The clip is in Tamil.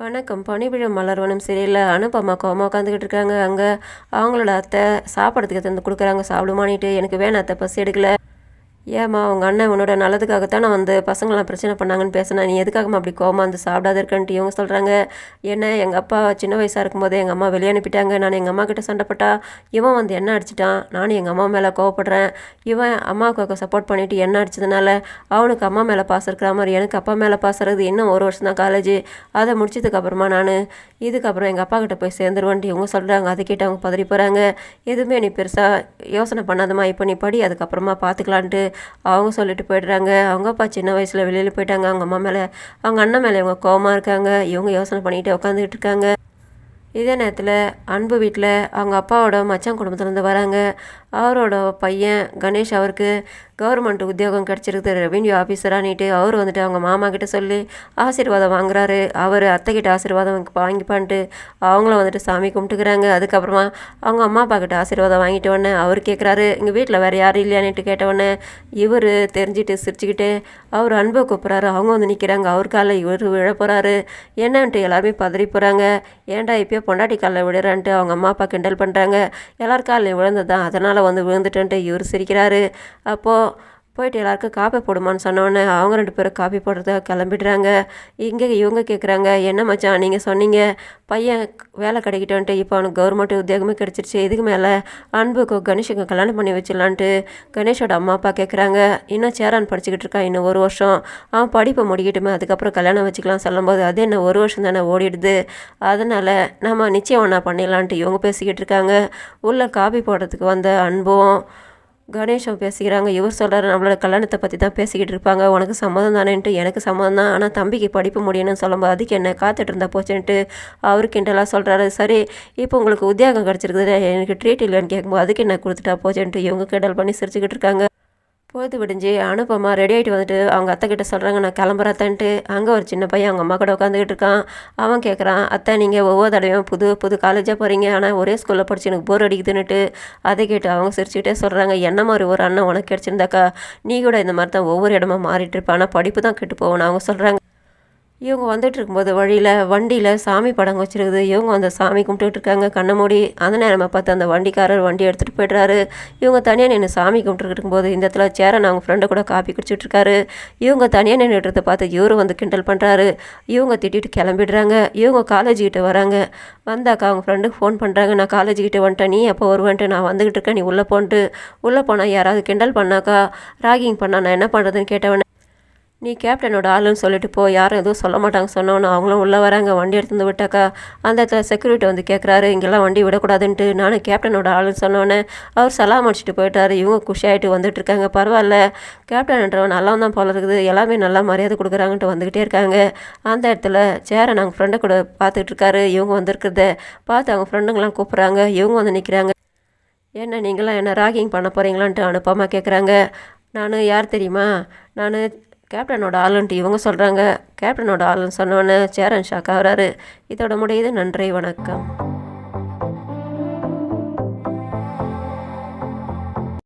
வணக்கம். பனிவிழம் மலர்வனம் சரியில்லை அனுப்பம்மா கோமா உட்காந்துக்கிட்டு இருக்காங்க. அங்கே அவங்களோட அத்தை சாப்பிட்றதுக்கு தந்து கொடுக்குறாங்க. சாப்பிடுமானிட்டு எனக்கு வேணாம் அத்தை பசி எடுக்கல. ஏம்மா உங்கள் அண்ணன் உன்னோட நல்லதுக்காகத்தான் நான் வந்து பசங்களாம் பிரச்சனை பண்ணாங்கன்னு பேசினேன் நீ எதுக்காகம்மா அப்படி கோமா வந்து சாப்பிடாத இருக்கன்ட்டு இவங்க சொல்கிறாங்க என்ன எங்கள் அப்பா சின்ன வயசாக இருக்கும்போது எங்கள் அம்மா வெளியே அனுப்பிட்டாங்க. நான் எங்கள் அம்மா கிட்ட சண்டைப்பட்டா இவன் வந்து என்ன அடிச்சிட்டான்? நானும் எங்கள் அம்மா மேலே கோவப்படுறேன். இவன் அம்மாவுக்கு சப்போர்ட் பண்ணிவிட்டு என்ன அடிச்சதுனால அவனுக்கு அம்மா மேலே பாஸ் இருக்கிற மாதிரி எனக்கு அப்பா மேலே பாஸ் இருக்குது. இன்னும் ஒரு வருஷம் தான் காலேஜ் அதை முடிச்சதுக்கப்புறமா நான் இதுக்கப்புறம் எங்கள் அப்பா கிட்ட போய் சேர்ந்துருவேன்ட்டு இவங்க சொல்கிறாங்க அதை கேட்டு அவங்க பதறி போகிறாங்க எதுவுமே நீ பெருசாக யோசனை பண்ணாதம்மா. இப்போ நீ படி அதுக்கப்புறமா பார்த்துக்கலான்ட்டு அவங்க சொல்லிட்டு போயிடுறாங்க. அவங்க அப்பா சின்ன வயசில் வெளியில் போயிட்டாங்க. அவங்க அம்மா மேலே அவங்க அண்ணன் மேலே இவங்க கோபமாக இருக்காங்க. இவங்க யோசனை பண்ணிட்டு உட்காந்துக்கிட்டு இருக்காங்க. இதே நேரத்தில் அன்பு வீட்டில் அவங்க அப்பாவோட மச்சான் குடும்பத்துலேருந்து வராங்க. அவரோட பையன் கணேஷ் அவருக்கு கவர்மெண்ட் உத்தியோகம் கிடச்சிருக்கு ரெவென்யூ ஆஃபீஸரானிட்டு அவர் வந்துட்டு அவங்க மாமா கிட்ட சொல்லி ஆசீர்வாதம் வாங்குறாரு. அவர் அத்தைக்கிட்ட ஆசீர்வாதம் வாங்கிப்பான்ட்டு அவங்களும் வந்துட்டு சாமி கும்பிட்டுக்கிறாங்க. அதுக்கப்புறமா அவங்க அம்மா அப்பா கிட்ட ஆசீர்வாதம் வாங்கிட்ட உடனே அவர் கேட்குறாரு எங்கள் வீட்டில் வேறு யாரும் இல்லையானிட்டு கேட்டவுடனே இவர் தெரிஞ்சுட்டு சிரிச்சுக்கிட்டு அவர் அன்பை கூப்பிட்றாரு. அவங்க வந்து நிற்கிறாங்க அவர் காலில் இவர் விழ போகிறாரு என்னன்ட்டு எல்லாருமே பதறி போகிறாங்க ஏன்டா இப்போயே பொண்டாட்டி காலில் விடுறான்ட்டு அவங்க அம்மா அப்பா கிண்டல் பண்ணுறாங்க எல்லார் காலில் விழுந்தது தான் அதனால் வந்து விழுந்துட்டேன்ட்டு இவர் சிரிக்கிறாரு. அப்போது போயிட்டு எல்லாருக்கும் காப்பி போடுமான்னு சொன்னோன்னே அவங்க ரெண்டு பேரும் காப்பி போடுறத கிளம்பிடுறாங்க. இங்கே இவங்க கேட்குறாங்க என்ன மச்சான் நீங்கள் சொன்னீங்க? பையன் வேலை கிடைக்கிட்டோன்ட்டு இப்போ அவனுக்கு கவர்மெண்ட் உத்தியோகமே கிடச்சிருச்சு இதுக்கு மேலே அன்புக்கு கணேஷுக்கு கல்யாணம் பண்ணி வச்சிடலான்ட்டு கணேஷோட அம்மா அப்பா கேட்குறாங்க இன்னும் சேரான் படிச்சுக்கிட்டு இருக்கான் இன்னும் ஒரு வருஷம். அவன் படிப்பை முடிக்கட்டுமே அதுக்கப்புறம் கல்யாணம் வச்சுக்கலாம் சொல்லும்போது அது என்ன ஒரு வருஷம் தானே ஓடிடுது. அதனால் நம்ம நிச்சயம் ஒன்றா பண்ணிடலான்ட்டு இவங்க பேசிக்கிட்டு இருக்காங்க. உள்ளே காப்பி போடுறதுக்கு வந்த அன்பும் கணேஷும் பேசிக்கிறாங்க. இவர் சொல்கிறாரு நம்மளோட கல்யாணத்தை பற்றி தான் பேசிக்கிட்டு இருப்பாங்க. உனக்கு சம்மதம் தானேன்ட்டு எனக்கு சம்மதம் தான். ஆனால் தம்பிக்கு படிப்பு முடியணும்னு சொல்லும்போது அதுக்கு என்ன காத்துட்டு இருந்தா போச்சுன்ட்டு அவர் கிண்டலாக சொல்கிறாரு சரி இப்போ உங்களுக்கு உத்தியோகம் கிடச்சிருக்குது எனக்கு ட்ரீட் இல்லைன்னு கேட்கும்போது அதுக்கு என்ன கொடுத்துட்டா போச்சுன்ட்டு இவங்க கிண்டல் பண்ணி சிரிச்சுக்கிட்டு இருக்காங்க. பொழுது விடிஞ்சு அனுப்பமா ரெடி ஆகிட்டு வந்துட்டு அவங்க அத்தை கிட்ட சொல்கிறாங்க நான் கிளம்புறத்தன்ட்டு அங்கே ஒரு சின்ன பையன் அவங்க அம்மா கூட உட்காந்துக்கிட்டு இருக்கான். அவன் கேட்குறான் அத்தை நீங்கள் ஒவ்வொரு தடவையும் புது புது காலேஜாக போகிறீங்க ஆனால் ஒரே ஸ்கூலில் படிச்சு எனக்கு போர் அடிக்குதுன்னுட்டு. அதை கேட்டு அவங்க சிரிச்சுக்கிட்டே சொல்கிறாங்க என்ன மாதிரி ஒரு அண்ணன் உனக்கு கிடச்சிருந்தாக்கா? நீ கூட இந்த மாதிரி தான் ஒவ்வொரு இடமா மாறிட்டு இருப்பேன் ஆனால் படிப்பு தான் கெட்டு போவோன்னு அவங்க சொல்கிறாங்க இவங்க வந்துட்டு இருக்கும்போது வழியில் வண்டியில் சாமி படம் வச்சுருக்குது. இவங்க அந்த சாமி கும்பிட்டுட்டு இருக்காங்க கண்ணை மூடி அந்த நேரமாக பார்த்து அந்த வண்டிக்காரர் வண்டி எடுத்துகிட்டு போய்ட்றாரு. இவங்க தனியாக நின்று சாமி கும்பிட்டுட்டு இருக்கும்போது இந்த இடத்துல சேரன் அவங்க ஃப்ரெண்டு கூட காப்பி குடிச்சிட்ருக்காரு. இவங்க தனியாக நின்றுட்டு பார்த்து இவரும் வந்து கிண்டல் பண்ணுறாரு இவங்க திட்டிட்டு கிளம்பிடுறாங்க. இவங்க காலேஜ் கிட்ட வராங்க. வந்தாக்கா அவங்க ஃப்ரெண்டுக்கு ஃபோன் பண்ணுறாங்க நான் காலேஜ் கிட்டே வந்துட்டேன். நீ எப்போ வருவேன்ட்டு? நான் வந்துக்கிட்டு இருக்கேன் நீ உள்ளே போன்ட்டு. உள்ளே போனால் யாராவது கிண்டல் பண்ணாக்கா ராகிங் பண்ணால் நான் என்ன பண்ணுறதுன்னு கேட்டவனே நீ கேப்டனோட ஆளுன்னு சொல்லிட்டு போ யாரும் எதுவும் சொல்ல மாட்டாங்க. சொன்னோன்னு அவங்களும் உள்ளே வராங்க. வண்டி எடுத்து வந்து விட்டாக்கா அந்த இடத்துல செக்யூரிட்டி வந்து கேட்குறாரு இங்கெல்லாம் வண்டி விடக்கூடாதுன்ட்டு நானும் கேப்டனோட ஆளுன்னு சொன்னோன்னே அவர் சலாம் அடிச்சுட்டு போயிட்டாரு. இவங்க குஷியாகிட்டு வந்துட்டு இருக்காங்க பரவாயில்ல. கேப்டன்ன்றவன் நல்லா தான் போல இருக்குது. எல்லாமே நல்லா மரியாதை கொடுக்குறாங்கன்ட்டு வந்துக்கிட்டே இருக்காங்க. அந்த இடத்துல சேரை நாங்கள் ஃப்ரெண்டை கூட பார்த்துட்டு இருக்காரு இவங்க வந்திருக்கிறத பார்த்து அவங்க ஃப்ரெண்டுங்களாம் கூப்பிட்றாங்க. இவங்க வந்து நிற்கிறாங்க என்ன நீங்களாம் என்ன ராகிங் பண்ண போகிறீங்களான்ட்டு அனுப்பாமல் கேட்குறாங்க நான் யார் தெரியுமா? நான் கேப்டனோட ஆளுன்ட்டு இவங்க சொல்கிறாங்க கேப்டனோட ஆளுன்னு சொன்னோன்னே சேரன் ஷாக் ஆகிறாரு. இதோட முடியுது. நன்றி. வணக்கம்.